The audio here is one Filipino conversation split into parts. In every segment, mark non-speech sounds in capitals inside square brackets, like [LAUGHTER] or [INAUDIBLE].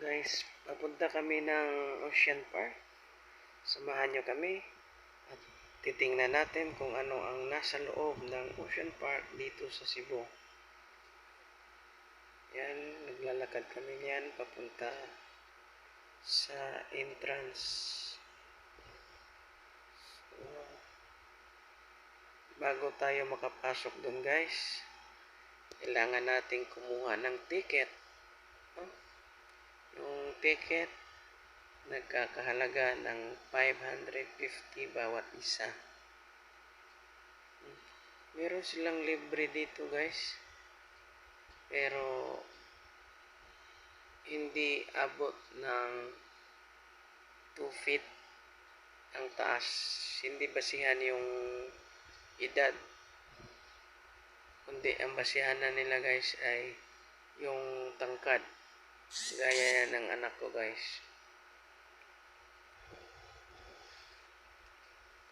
guys, papunta kami ng Ocean Park. Samahan nyo kami at titingnan natin kung ano ang nasa loob ng Ocean Park dito sa Cebu. Yan, naglalakad kami niyan papunta sa entrance. So, bago tayo makapasok doon guys, kailangan nating kumuha ng ticket. No? Yung ticket, nagkakahalaga ng 550 bawat isa. Meron silang libre dito guys. Pero, hindi abot ng 2 feet ang taas. Hindi basihan yung edad. Kundi ang basihan na nila guys ay yung tangkad. Gaya yan ng anak ko guys.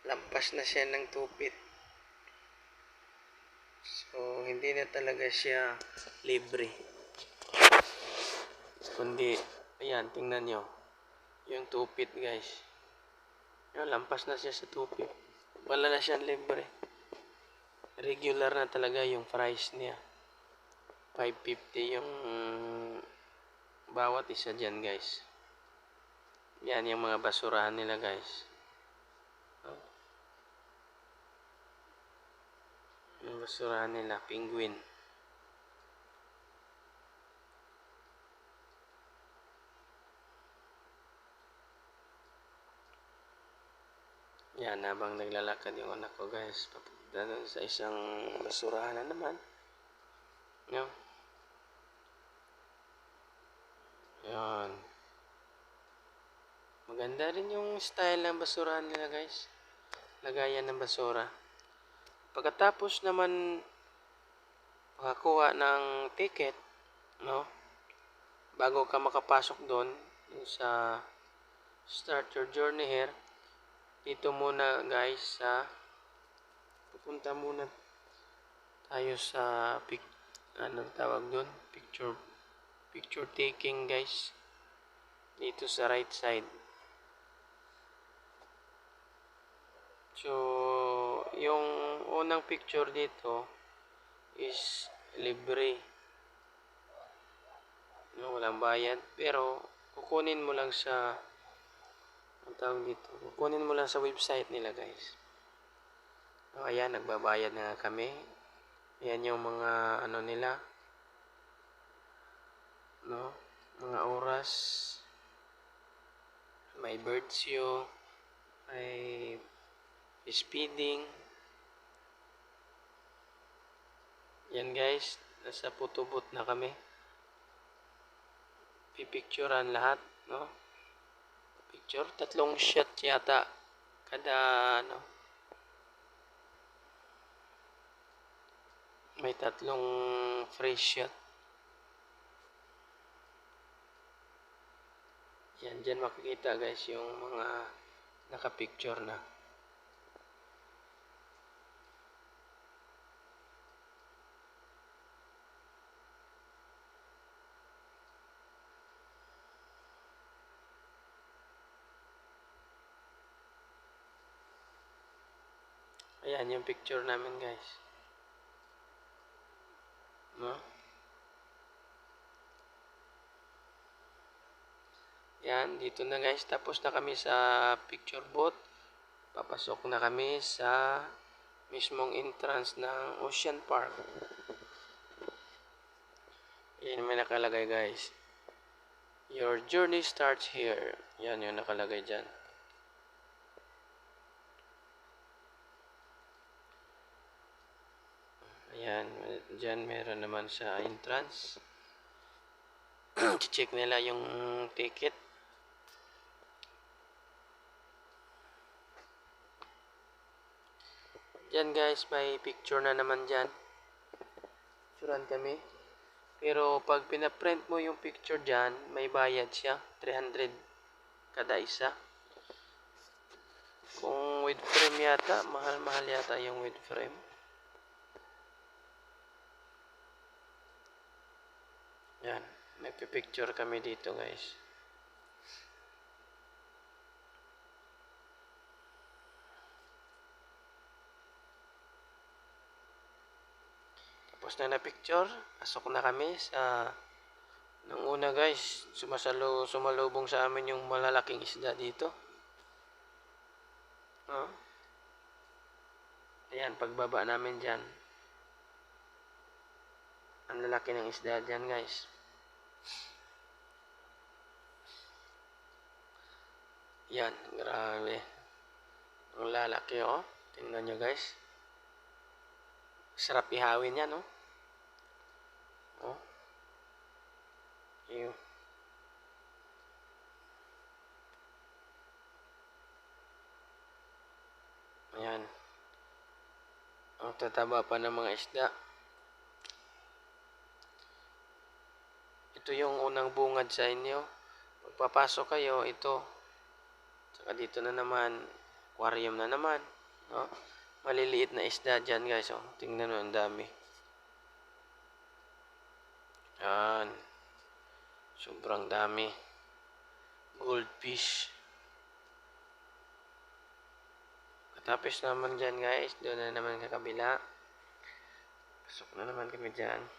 Lampas na siya ng 2 feet. So, hindi na talaga siya libre. Kundi, ayan, tingnan nyo. Yung 2 feet guys. Yan, lampas na siya sa 2 feet. Wala na siyang libre. Regular na talaga yung price niya. 550 yung bawat isa dyan guys. Yan yung mga basurahan nila guys. Oh. Yung basurahan nila, penguin. Yan, habang naglalakad yung anak ko guys, papunta sa isang basurahan na naman. Yan. Yan. Maganda rin yung style ng basurahan nila guys. Lagayan ng basura. Pagkatapos naman makakuha ng ticket, no? Bago ka makapasok doon sa start your journey here, dito muna guys sa pupunta muna tayo sa pic anong tawag doon picture picture taking guys dito sa right side so yung unang picture dito is libre. No, walang bayad. Pero kukunin mo lang sa ang tawag dito? Kukunin mo lang sa website nila guys. So, ayan nagbabayad na kami. Ayan yung mga ano nila. No? Mga oras. May bird view may speeding yan guys. Nasa putubot na kami. Pipicturan lahat no? Picture? Tatlong shot yata kada ano? May tatlong free shot. Yan dyan makikita guys yung mga nakapicture na Ayan yung picture namin guys. No? Yan, dito na guys. Tapos na kami sa picture booth. Papasok na kami sa mismong entrance ng Ocean Park. Yan may nakalagay guys. Your journey starts here. Yan yung nakalagay dyan. Ayan, dyan meron naman sa entrance. [CLEARS THROAT] check nila yung ticket. Dyan guys, may picture na naman dyan. Picturean kami. Pero pag pinaprint mo yung picture dyan, may bayad siya. 300 kada isa. Kung with frame yata, mahal-mahal yata yung with frame. Yan. Nagpipicture kami dito guys. Tapos na na picture, pasok na kami sa nang una guys, sumasalo sumalubong sa amin yung malalaking isda dito. Oh. Ayan, pagbaba namin dyan. Ang lalaki ng isda dyan guys. Yan, grabe. Ang lalaki oh. Tingnan nyo guys. Sarap ihawin yan oh. Oh. Ew. Ayan. Ang tataba pa ng mga isda. Ito yung unang bungad sa inyo. Pagpapasok kayo, ito. Saka dito na naman, aquarium na naman. No? Maliliit na isda dyan guys. Oh. Tingnan mo, ang dami. Yan. Sobrang dami. Goldfish. Katapos naman dyan guys. Doon na naman sa kabila. Pasok na naman kami dyan.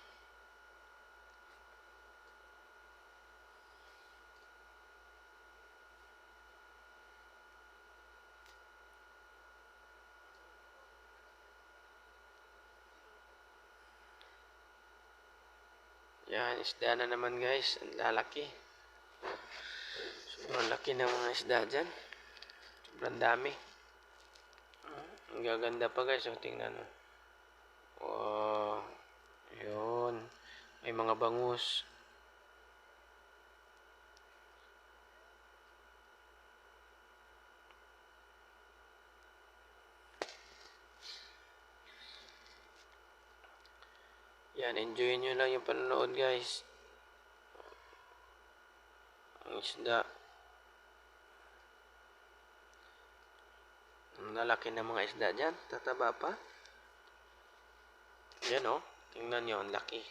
Yan, isda na naman guys. Ang lalaki. Sobrang laki ng mga isda dyan. Sobrang dami. Ang gaganda pa guys. So, tingnan mo. Wow. Yun. May mga bangus. Yan, enjoy nyo lang yung panonood guys. Ang isda. Ang lalaki ng mga isda dyan. Tataba pa. Yan o. Oh. Tingnan nyo, ang laki.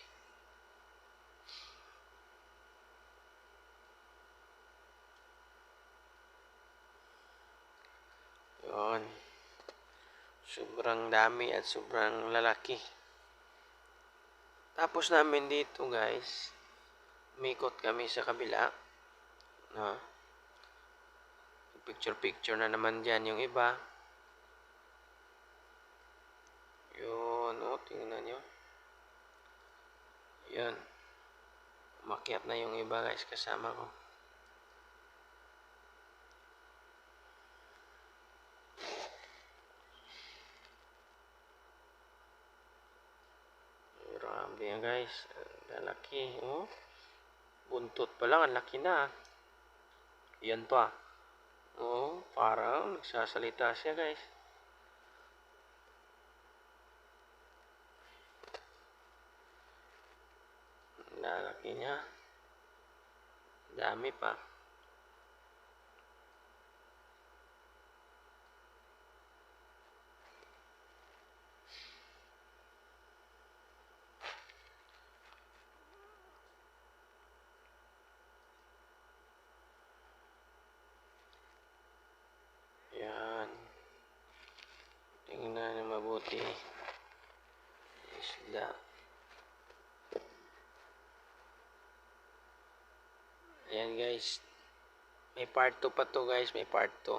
Yun. Sobrang dami at sobrang lalaki. Tapos namin dito guys, mikot kami sa kabila. No? Picture-picture na naman dyan yung iba. Yun, o, oh, tingnan nyo. Yun. Umakyat na yung iba guys kasama ko. Guys. Lalaki. Oh. Buntot pa lang. Ang laki na. Yan pa. Oh, parang nagsasalita siya guys. Lalaki niya. Dami pa. Yan. Tingnan na mabuti. Isda. Ayan guys. May part 2 pa to guys. May part 2.